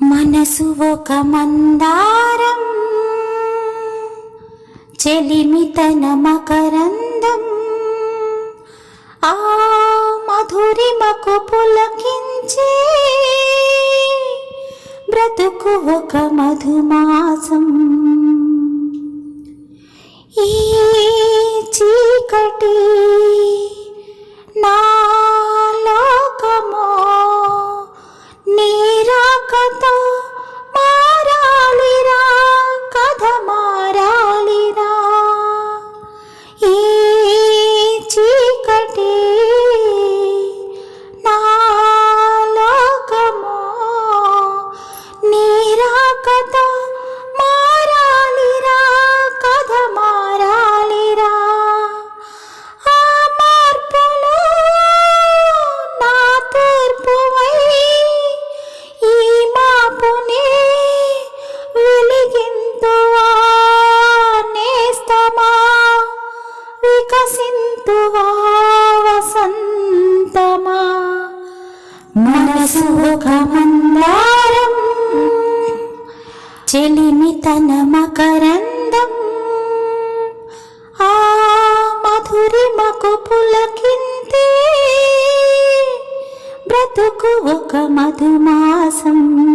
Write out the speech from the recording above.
మనసు ఒక మందారం చెలిమి తన మకరందం ఆ మధురిమకు పులకించే బ్రతుకు ఒక మధుమాసం. చెలిమి తన మకరందం ఆ మధురిమకు పులకింతే. బ్రతుకు ఒక మధుమాసం.